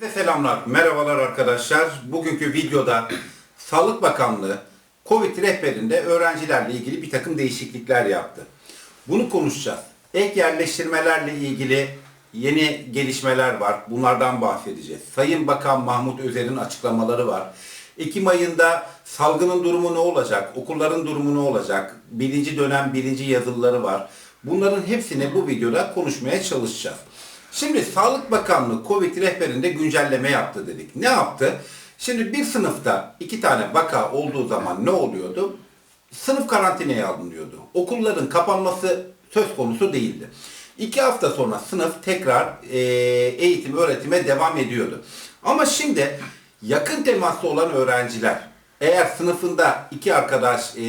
Selamlar, merhabalar arkadaşlar. Bugünkü videoda Sağlık Bakanlığı Covid rehberinde öğrencilerle ilgili bir takım değişiklikler yaptı. Bunu konuşacağız. Ek yerleştirmelerle ilgili yeni gelişmeler var. Bunlardan bahsedeceğiz. Sayın Bakan Mahmut Özer'in açıklamaları var. Ekim ayında salgının durumu ne olacak? Okulların durumu ne olacak? Birinci dönem birinci yazılıları var. Bunların hepsini bu videoda konuşmaya çalışacağız. Şimdi Sağlık Bakanlığı Covid rehberinde güncelleme yaptı dedik. Ne yaptı? Şimdi bir sınıfta iki tane vaka olduğu zaman ne oluyordu? Sınıf karantinaya alınıyordu. Okulların kapanması söz konusu değildi. İki hafta sonra sınıf tekrar e, eğitim öğretime devam ediyordu. Ama şimdi yakın temaslı olan öğrenciler eğer sınıfında iki arkadaş e,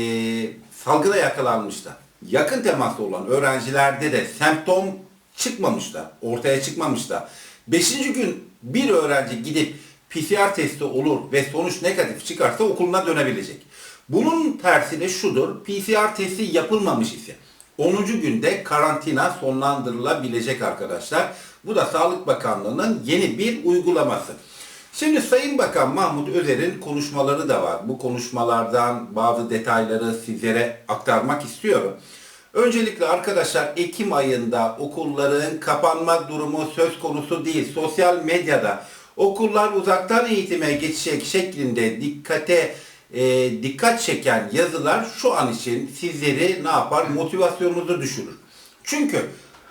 salgına yakalanmış da yakın temaslı olan öğrencilerde de semptom çıkmamış da, ortaya çıkmamış da, 5. gün bir öğrenci gidip PCR testi olur ve sonuç negatif çıkarsa okuluna dönebilecek. Bunun tersi de şudur, PCR testi yapılmamış ise 10. günde karantina sonlandırılabilecek arkadaşlar. Bu da Sağlık Bakanlığı'nın yeni bir uygulaması. Şimdi Sayın Bakan Mahmut Özer'in konuşmaları da var. Bu konuşmalardan bazı detayları sizlere aktarmak istiyorum. Öncelikle arkadaşlar Ekim ayında okulların kapanma durumu söz konusu değil. Sosyal medyada okullar uzaktan eğitime geçecek şeklinde dikkate e, dikkat çeken yazılar şu an için sizleri ne yapar? Motivasyonunuzu düşürür. Çünkü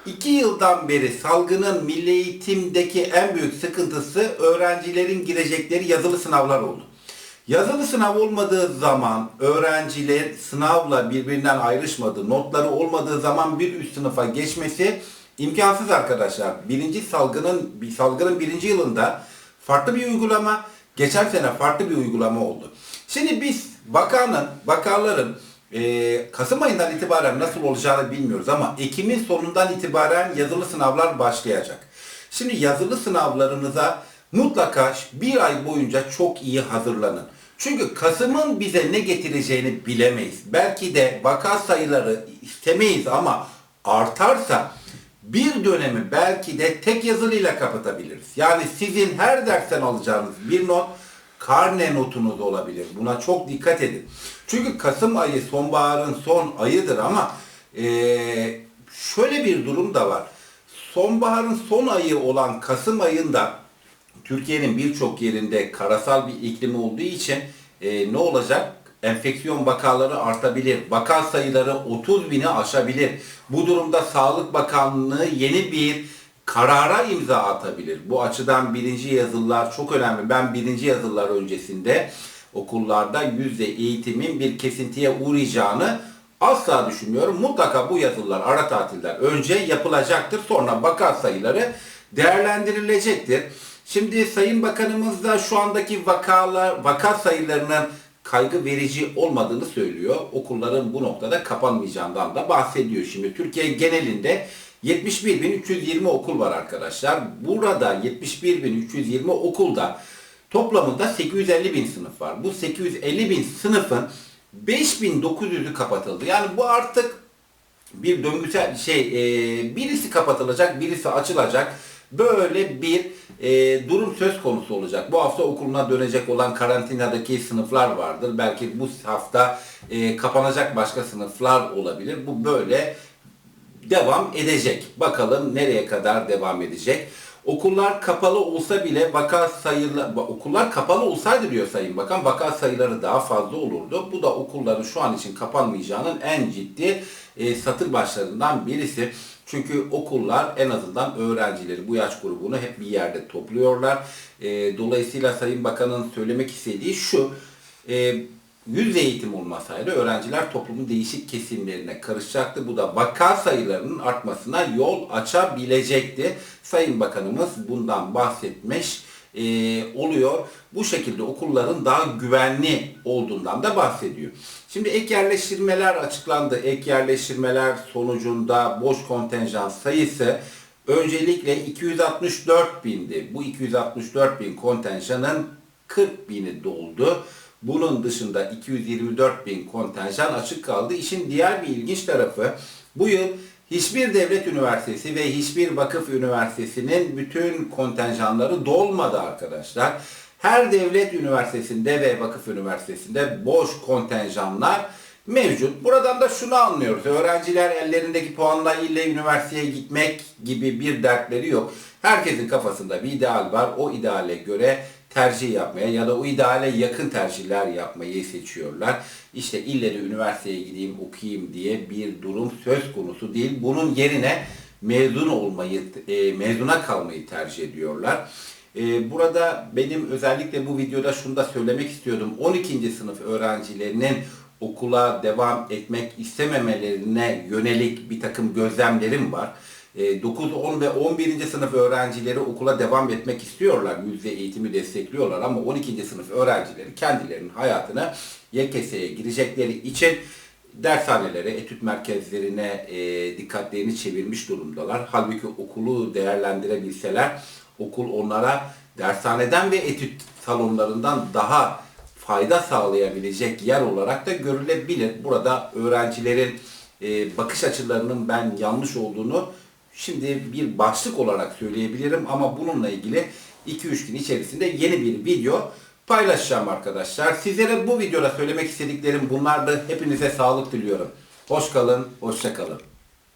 iki yıldan beri salgının milli eğitimdeki en büyük sıkıntısı öğrencilerin girecekleri yazılı sınavlar oldu. Yazılı sınav olmadığı zaman öğrenciler sınavla birbirinden ayrışmadı. Notları olmadığı zaman bir üst sınıfa geçmesi imkansız arkadaşlar. Birinci salgının, bir salgının birinci yılında farklı bir uygulama, geçen sene farklı bir uygulama oldu. Şimdi biz bakanın, bakanların e, Kasım ayından itibaren nasıl olacağını bilmiyoruz ama Ekim'in sonundan itibaren yazılı sınavlar başlayacak. Şimdi yazılı sınavlarınıza mutlaka bir ay boyunca çok iyi hazırlanın. Çünkü Kasım'ın bize ne getireceğini bilemeyiz. Belki de vaka sayıları istemeyiz ama artarsa bir dönemi belki de tek yazılıyla kapatabiliriz. Yani sizin her dersten alacağınız bir not karne notunuz olabilir. Buna çok dikkat edin. Çünkü Kasım ayı sonbaharın son ayıdır ama eee, şöyle bir durum da var. Sonbaharın son ayı olan Kasım ayında Türkiye'nin birçok yerinde karasal bir iklim olduğu için e, ne olacak? Enfeksiyon vakaları artabilir. Vaka sayıları 30 bini aşabilir. Bu durumda Sağlık Bakanlığı yeni bir karara imza atabilir. Bu açıdan birinci yazılılar çok önemli. Ben birinci yazılılar öncesinde okullarda yüzde eğitimin bir kesintiye uğrayacağını asla düşünmüyorum. Mutlaka bu yazılılar ara tatilden önce yapılacaktır. Sonra vaka sayıları değerlendirilecektir. Şimdi Sayın Bakanımız da şu andaki vakalar, vaka sayılarının kaygı verici olmadığını söylüyor. Okulların bu noktada kapanmayacağından da bahsediyor. Şimdi Türkiye genelinde 71.320 okul var arkadaşlar. Burada 71.320 okulda toplamında 850 bin sınıf var. Bu 850 bin sınıfın 5900'ü kapatıldı. Yani bu artık bir döngüsel şey e, birisi kapatılacak birisi açılacak böyle bir e, durum söz konusu olacak. Bu hafta okuluna dönecek olan karantinadaki sınıflar vardır. Belki bu hafta e, kapanacak başka sınıflar olabilir. Bu böyle devam edecek. Bakalım nereye kadar devam edecek. Okullar kapalı olsa bile vaka sayıları, okullar kapalı olsaydı diyor Sayın Bakan, vaka sayıları daha fazla olurdu. Bu da okulların şu an için kapanmayacağının en ciddi e, satır başlarından birisi. Çünkü okullar en azından öğrencileri, bu yaş grubunu hep bir yerde topluyorlar. E, dolayısıyla Sayın Bakan'ın söylemek istediği şu, e, yüz eğitim olmasaydı öğrenciler toplumun değişik kesimlerine karışacaktı. Bu da vaka sayılarının artmasına yol açabilecekti. Sayın Bakanımız bundan bahsetmiş e, oluyor. Bu şekilde okulların daha güvenli olduğundan da bahsediyor. Şimdi ek yerleştirmeler açıklandı. Ek yerleştirmeler sonucunda boş kontenjan sayısı öncelikle 264 bindi. Bu 264 bin kontenjanın 40 bini doldu. Bunun dışında 224 bin kontenjan açık kaldı. İşin diğer bir ilginç tarafı bu yıl Hiçbir devlet üniversitesi ve hiçbir vakıf üniversitesinin bütün kontenjanları dolmadı arkadaşlar. Her devlet üniversitesinde ve vakıf üniversitesinde boş kontenjanlar mevcut. Buradan da şunu anlıyoruz. Öğrenciler ellerindeki puanla ille üniversiteye gitmek gibi bir dertleri yok. Herkesin kafasında bir ideal var. O ideale göre tercih yapmaya ya da o ideale yakın tercihler yapmayı seçiyorlar. İşte ille de üniversiteye gideyim okuyayım diye bir durum söz konusu değil. Bunun yerine mezun olmayı, e, mezuna kalmayı tercih ediyorlar. E, burada benim özellikle bu videoda şunu da söylemek istiyordum. 12. sınıf öğrencilerinin okula devam etmek istememelerine yönelik bir takım gözlemlerim var. E, 9, 10 ve 11. sınıf öğrencileri okula devam etmek istiyorlar. Yüzde eğitimi destekliyorlar ama 12. sınıf öğrencileri kendilerinin hayatını YKS'ye girecekleri için dershanelere, etüt merkezlerine e, dikkatlerini çevirmiş durumdalar. Halbuki okulu değerlendirebilseler okul onlara dershaneden ve etüt salonlarından daha fayda sağlayabilecek yer olarak da görülebilir. Burada öğrencilerin e, bakış açılarının ben yanlış olduğunu şimdi bir başlık olarak söyleyebilirim ama bununla ilgili 2-3 gün içerisinde yeni bir video paylaşacağım arkadaşlar. Sizlere bu videoda söylemek istediklerim bunlardı. Hepinize sağlık diliyorum. Hoş kalın, hoşça kalın.